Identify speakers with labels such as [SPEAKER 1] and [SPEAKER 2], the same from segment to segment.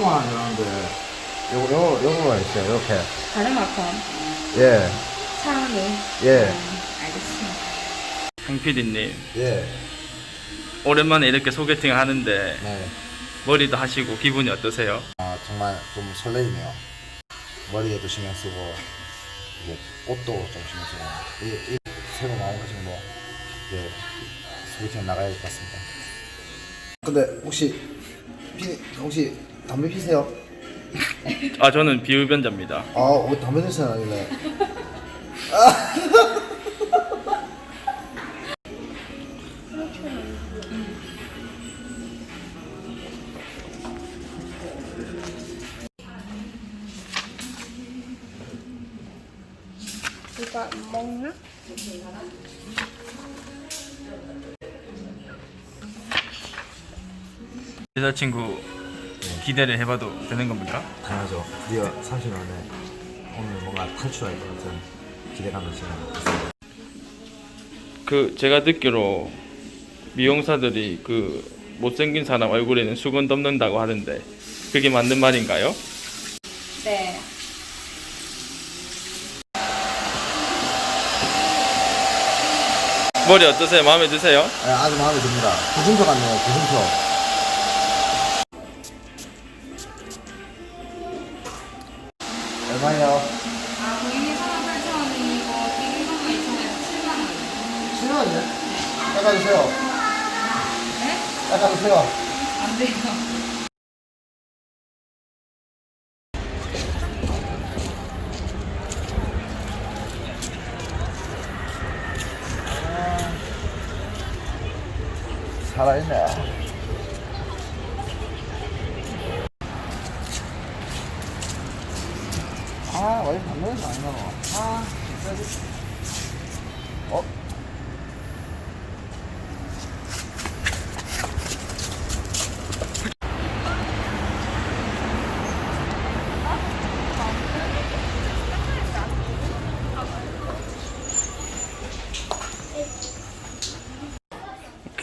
[SPEAKER 1] 요거만 하는데 요거 요거 요거가 있어요. 이렇게.
[SPEAKER 2] 다른 마컴
[SPEAKER 1] 예.
[SPEAKER 2] 차은우
[SPEAKER 1] 예.
[SPEAKER 2] 음, 알겠습니다.
[SPEAKER 3] 황PD님
[SPEAKER 1] 예.
[SPEAKER 3] 오랜만에 이렇게 소개팅 하는데
[SPEAKER 1] 네.
[SPEAKER 3] 머리도 하시고 기분이 어떠세요?
[SPEAKER 1] 아 정말 좀 설레이네요. 머리에도 신경 쓰고 이제 옷도 좀 신경 쓰고 이, 이 새로 나온 거 지금 뭐 이제 소개팅 나가야 될 것 같습니다. 근데 혹시 피, 혹시 담배 피세요?
[SPEAKER 3] 아 저는 비흡연자입니다.
[SPEAKER 1] 아, 어, 담배 냄새 나길래.
[SPEAKER 2] 이거 먹나?
[SPEAKER 3] 여자친구 기대를 해봐도 되는 겁니까?
[SPEAKER 1] 당연하죠. 드디어 30년 만에 오늘 뭔가 탈출할 것 같은 기대감을 지금 있습니다.
[SPEAKER 3] 그 제가 듣기로 미용사들이 그 못생긴 사람 얼굴에는 수건 덮는다고 하는데 그게 맞는 말인가요?
[SPEAKER 2] 네.
[SPEAKER 3] 머리 어떠세요? 마음에 드세요?
[SPEAKER 1] 네, 아주 마음에 듭니다. 구준표 같네요, 구준표. 얼마예요?
[SPEAKER 2] 아, 고객님 4만 8천 원이고 기본 선물 2천에서 7만 원.
[SPEAKER 1] 7원이요? 깎아주세요.
[SPEAKER 2] 네?
[SPEAKER 1] 깎아주세요.
[SPEAKER 2] 안 돼요.
[SPEAKER 1] 살아있네. 아, 원래 담배는 안 나와. 아, 진짜. 어?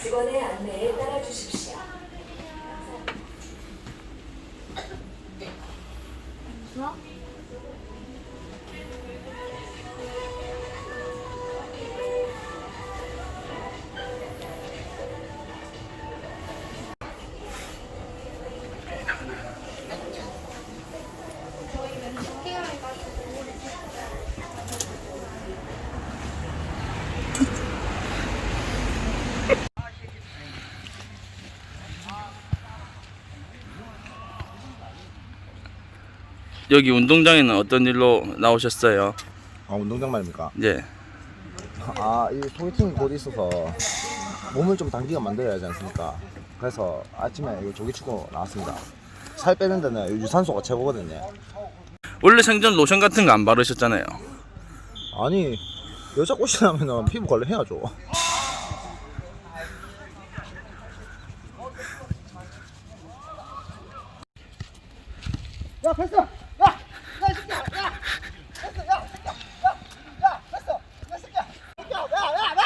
[SPEAKER 4] 직원의 안내에 따라 주십시오.
[SPEAKER 3] 여기 운동장에는 어떤 일로 나오셨어요?
[SPEAKER 1] 아, 운동장 말입니까?
[SPEAKER 3] 예.
[SPEAKER 1] 아, 이 소개팅이 곧 있어서 몸을 좀 단기간 만들어야 하지 않습니까? 그래서 아침에 이 조기축구 나왔습니다. 살 빼는 데는 이 유산소가 최고거든요.
[SPEAKER 3] 원래 생전 로션 같은 거 안 바르셨잖아요.
[SPEAKER 1] 아니, 여자 꽃이라면 피부 관리 해야죠. 야, 됐어! 야! 야, 이 새끼야! 야! 됐어! 야, 이 새끼야! 야! 야, 됐어! 야, 이 새끼야! 새끼야! 야, 야, 야!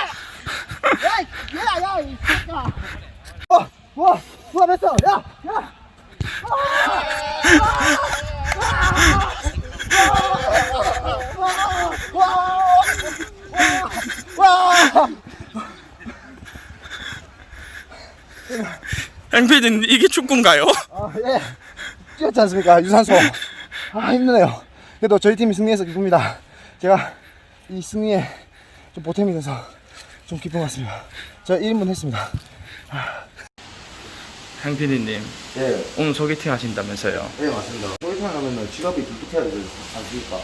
[SPEAKER 1] 야, 이- 야, 야, 이 새끼야! 와, 와, 와, 됐어! 야! 야! 와!
[SPEAKER 3] 황PD님 이게 축구인가요?
[SPEAKER 1] 아, 예. 뛰었지 않습니까? 유산소. 아, 힘드네요. 그래도 저희 팀이 승리해서 기쁩니다. 제가 이 승리에 좀 보탬이 돼서 좀 기쁜 것 같습니다. 저 1인분 했습니다.
[SPEAKER 3] 황PD님
[SPEAKER 1] 예,
[SPEAKER 3] 오늘 소개팅 하신다면서요?
[SPEAKER 1] 예, 맞습니다. 소개팅 하면 지갑이 뚝뚝해야 되지 않습니까?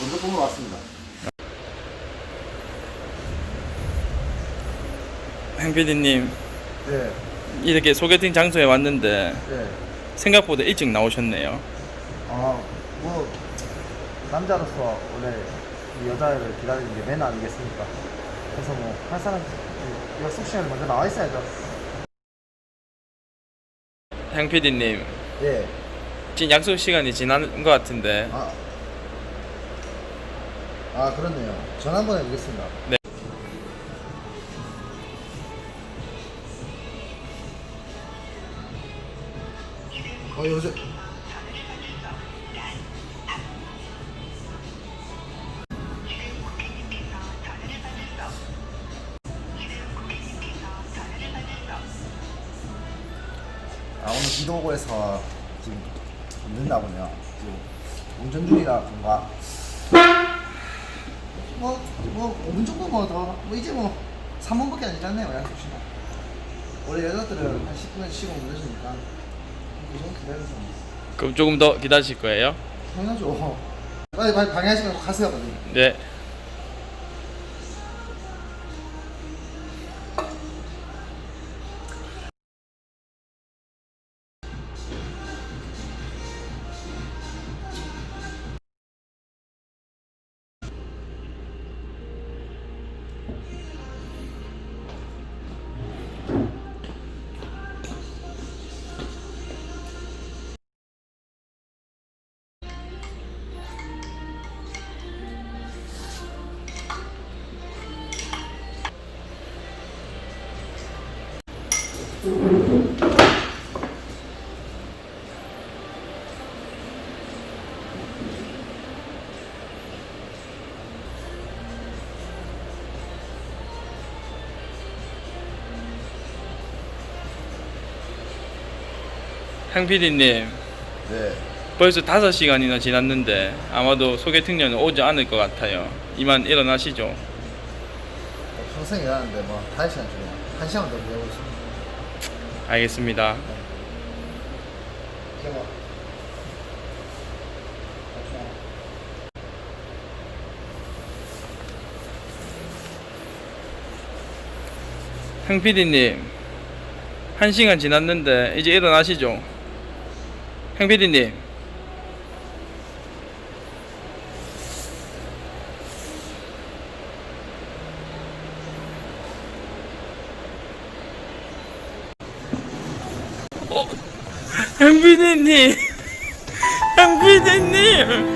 [SPEAKER 1] 먼저 보러 왔습니다.
[SPEAKER 3] 황PD님
[SPEAKER 1] 예,
[SPEAKER 3] 이렇게 소개팅 장소에 왔는데
[SPEAKER 1] 예.
[SPEAKER 3] 생각보다 일찍 나오셨네요.
[SPEAKER 1] 아, 뭐, 남자로서 원래 이 여자를 기다리는 게 매너 아니겠습니까? 그래서 뭐, 할 사람, 이 약속 시간에 먼저 나와 있어야죠.
[SPEAKER 3] 황PD님
[SPEAKER 1] 예.
[SPEAKER 3] 지금 약속 시간이 지난 것 같은데
[SPEAKER 1] 아, 아 그렇네요. 전화 한번 해보겠습니다.
[SPEAKER 3] 네.
[SPEAKER 1] 어, 여 보세요? 비도 오고 해서 지금 좀 늦나군요. 지금 운전 중이라 뭔가 뭐, 뭐 5분 정도 뭐 더, 뭐 이제 뭐 3분밖에 안 지났네요, 양쪽 시간. 원래 여자들은 한 10분 쉬고 늦으니까 그 정도 기다려서 뭐.
[SPEAKER 3] 그럼 조금 더 기다리실 거예요?
[SPEAKER 1] 당연하죠. 빨리 빨리 방해하지 말고 가세요, 빨리.
[SPEAKER 3] 네. 향 PD님
[SPEAKER 1] 네.
[SPEAKER 3] 벌써 5시간이나 지났는데 아마도 소개팅녀는 오지 않을 것 같아요. 이만 일어나시죠.
[SPEAKER 1] 뭐 평생 일하는데 뭐 5시간 중에 1시간 더 일하고 있습니다.
[SPEAKER 3] 알겠습니다. 향 PD님 1시간 지났는데 이제 일어나시죠. 향 PD님 어, 향 PD님. 향 PD님